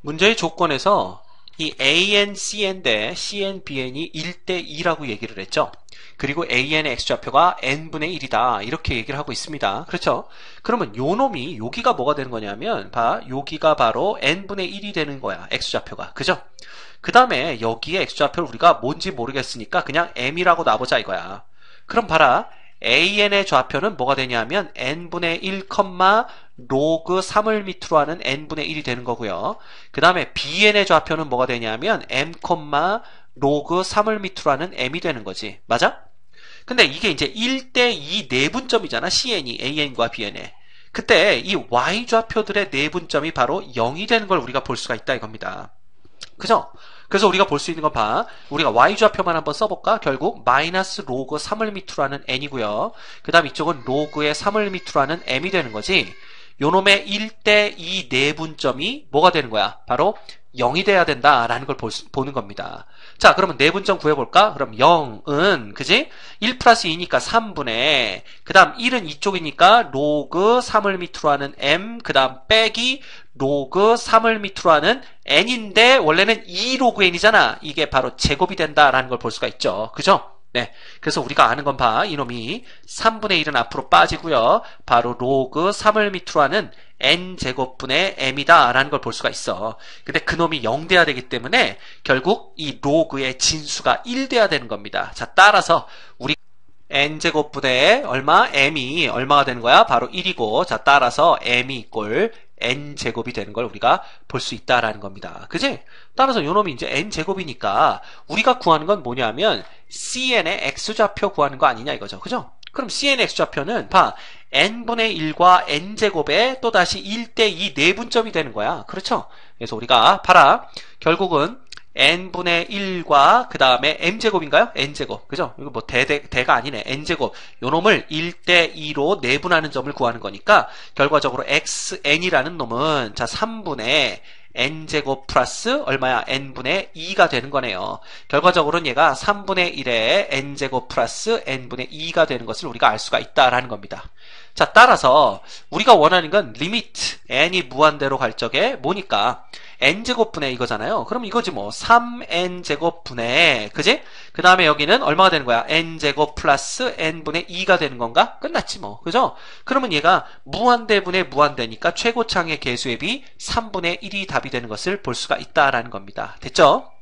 문제의 조건에서 이 AN, CN 대 CN, BN이 1대 2라고 얘기를 했죠. 그리고 AN의 X좌표가 N분의 1이다. 이렇게 얘기를 하고 있습니다. 그렇죠? 그러면 요 놈이 여기가 뭐가 되는 거냐면 봐. 여기가 바로 N분의 1이 되는 거야. X좌표가. 그죠? 그 다음에 여기에 X좌표를 우리가 뭔지 모르겠으니까 그냥 M이라고 놔보자 이거야. 그럼 봐라. AN의 좌표는 뭐가 되냐면 n분의 1, 로그 3을 밑으로 하는 n분의 1이 되는 거고요. 그 다음에 BN의 좌표는 뭐가 되냐면 m, 로그 3을 밑으로 하는 m이 되는 거지. 맞아? 근데 이게 이제 1대2 내분점이잖아. CN이 AN과 BN에. 그때 이 y좌표들의 내분점이 바로 0이 되는 걸 우리가 볼 수가 있다 이겁니다. 그죠? 그래서 우리가 볼 수 있는 건 봐. 우리가 y좌표만 한번 써볼까? 결국 마이너스 로그 3을 밑으로 하는 n이고요. 그 다음 이쪽은 로그의 3을 밑으로 하는 m이 되는 거지. 요놈의 1대 2 내분점이 뭐가 되는 거야? 바로 0이 돼야 된다라는 걸 수, 보는 겁니다. 자, 그러면 내분점 구해볼까? 그럼 0은, 그지? 1 플러스 2니까 3분의, 그 다음 1은 이쪽이니까 로그 3을 밑으로 하는 m, 그 다음 빼기 로그 3을 밑으로 하는 n인데, 원래는 2 로그 n이잖아. 이게 바로 제곱이 된다라는 걸 볼 수가 있죠. 그죠? 네. 그래서 우리가 아는 건 봐. 이놈이 3분의 1은 앞으로 빠지고요. 바로 로그 3을 밑으로 하는 n제곱분의 m이다 라는 걸 볼 수가 있어. 근데 그놈이 0 돼야 되기 때문에 결국 이 로그의 진수가 1 돼야 되는 겁니다. 자, 따라서 우리 n제곱분의 얼마? m이 얼마가 되는 거야? 바로 1이고 자, 따라서 m이 이꼴 n제곱이 되는 걸 우리가 볼 수 있다라는 겁니다. 그지? 따라서 요놈이 이제 n제곱이니까 우리가 구하는 건 뭐냐면 cn의 x좌표 구하는 거 아니냐 이거죠. 그죠? 그럼 cn x좌표는 봐 n분의 1과 n제곱에 또다시 1대 2 내분점이 되는 거야. 그렇죠? 그래서 우리가 봐라. 결국은 n분의 1과 그 다음에 m제곱인가요? n제곱. 그죠? 이거 뭐 대, 대, 대가 아니네. n제곱. 요 놈을 1대2로 내분하는 점을 구하는 거니까 결과적으로 xn이라는 놈은 자 3분의 n제곱 플러스 얼마야? n분의 2가 되는 거네요. 결과적으로는 얘가 3분의 1에 n제곱 플러스 n분의 2가 되는 것을 우리가 알 수가 있다라는 겁니다. 자, 따라서 우리가 원하는 건 리미트 n이 무한대로 갈 적에 뭐니까 n제곱 분의 이거잖아요. 그럼 이거지 뭐 3n제곱 분의 그지? 그 다음에 여기는 얼마가 되는 거야? n제곱 플러스 n분의 2가 되는 건가? 끝났지 뭐. 그죠? 그러면 얘가 무한대분의 무한대니까 최고창의 개수의 비 3분의 1이 답이 되는 것을 볼 수가 있다라는 겁니다. 됐죠?